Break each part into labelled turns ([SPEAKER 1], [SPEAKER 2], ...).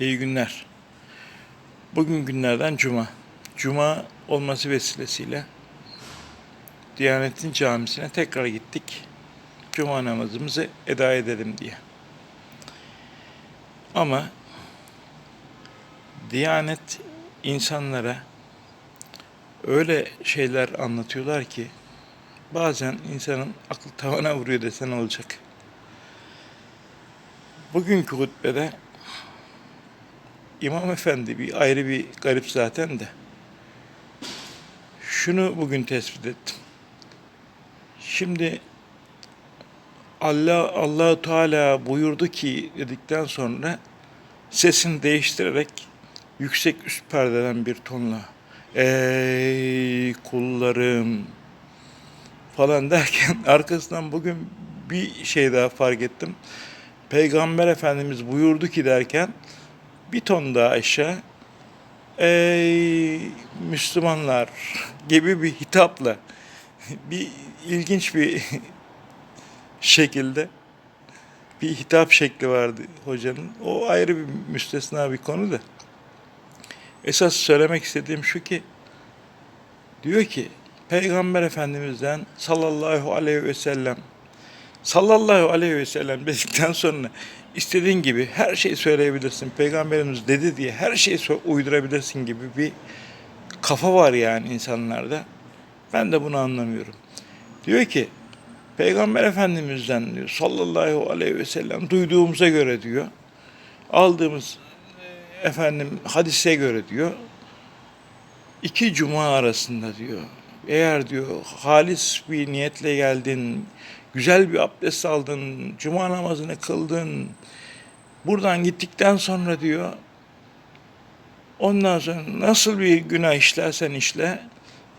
[SPEAKER 1] İyi günler. Bugün günlerden cuma. Cuma olması vesilesiyle Diyanet'in camisine tekrar gittik. Cuma namazımızı eda edelim diye. Ama Diyanet insanlara öyle şeyler anlatıyorlar ki bazen insanın aklı tavana vuruyor desen olacak. Bugünkü hutbede İmam Efendi bir ayrı bir garip zaten de. Şunu bugün tespit ettim. Şimdi Allah Allah Teala buyurdu ki dedikten sonra sesini değiştirerek yüksek üst perdeden bir tonla ey kullarım falan derken arkasından bugün bir şey daha fark ettim. Peygamber Efendimiz buyurdu ki derken bir ton daha aşağı ey Müslümanlar gibi bir hitapla bir ilginç bir şekilde bir hitap şekli vardı hocanın. O ayrı bir müstesna bir konu da. Esas söylemek istediğim şu ki diyor ki Peygamber Efendimiz'den sallallahu aleyhi ve sellem sallallahu aleyhi ve sellem dedikten sonra istediğin gibi her şeyi söyleyebilirsin. Peygamberimiz dedi diye her şeyi uydurabilirsin gibi bir kafa var yani insanlarda. Ben de bunu anlamıyorum. Diyor ki Peygamber Efendimiz'den diyor sallallahu aleyhi ve sellem duyduğumuza göre diyor aldığımız e, efendim hadise göre diyor iki cuma arasında diyor eğer diyor halis bir niyetle geldin güzel bir abdest aldın cuma namazını kıldın buradan gittikten sonra diyor ondan sonra nasıl bir günah işlersen işle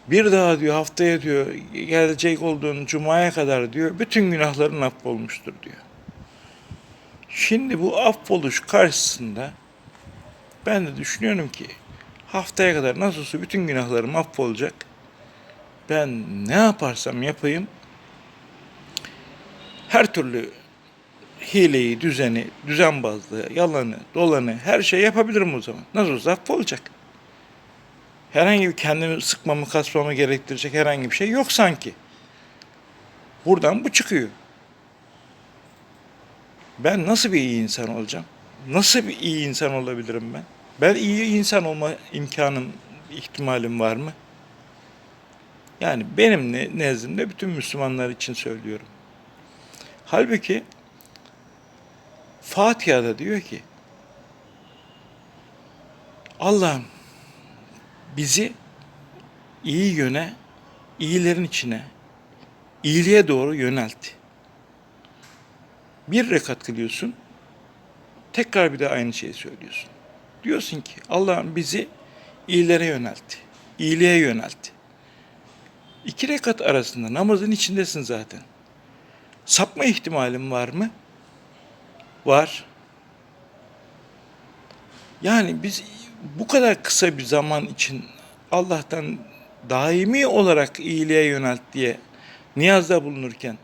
[SPEAKER 1] bir daha diyor haftaya diyor gelecek olduğun cumaya kadar diyor bütün günahların affolmuştur diyor. Şimdi bu affoluş karşısında ben de düşünüyorum ki haftaya kadar nasıl olsa bütün günahlarım affolacak. Ben ne yaparsam yapayım her türlü hileyi, düzeni, düzenbazlığı, yalanı, dolanı her şey yapabilirim o zaman. Nasıl olsa affolacak herhangi bir kendimi sıkmamı, kasmamı gerektirecek herhangi bir şey yok sanki. Buradan bu çıkıyor. Ben nasıl bir iyi insan olacağım? Nasıl bir iyi insan olabilirim ben? Ben iyi insan olma imkanım, ihtimalim var mı? Yani benim ne- nezdimde bütün Müslümanlar için söylüyorum. Halbuki Fatiha'da diyor ki Allah'ım bizi iyi yöne, iyilerin içine, iyiliğe doğru yöneltti. Bir rekat kılıyorsun, tekrar bir de aynı şeyi söylüyorsun. Diyorsun ki Allah'ım bizi iyilere yöneltti, iyiliğe yöneltti. İki rekat arasında namazın içindesin zaten. Sapma ihtimalin var mı? Var. Yani biz bu kadar kısa bir zaman için Allah'tan daimi olarak iyiliğe yönelt diye niyazda bulunurken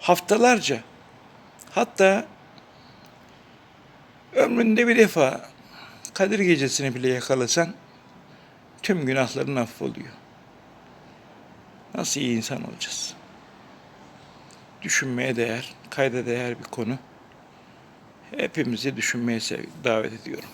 [SPEAKER 1] haftalarca hatta ömründe bir defa Kadir gecesini bile yakalasan tüm günahların affoluyor. Nasıl iyi insan olacağız? Düşünmeye değer, kayda değer bir konu. Hepimizi düşünmeye davet ediyorum.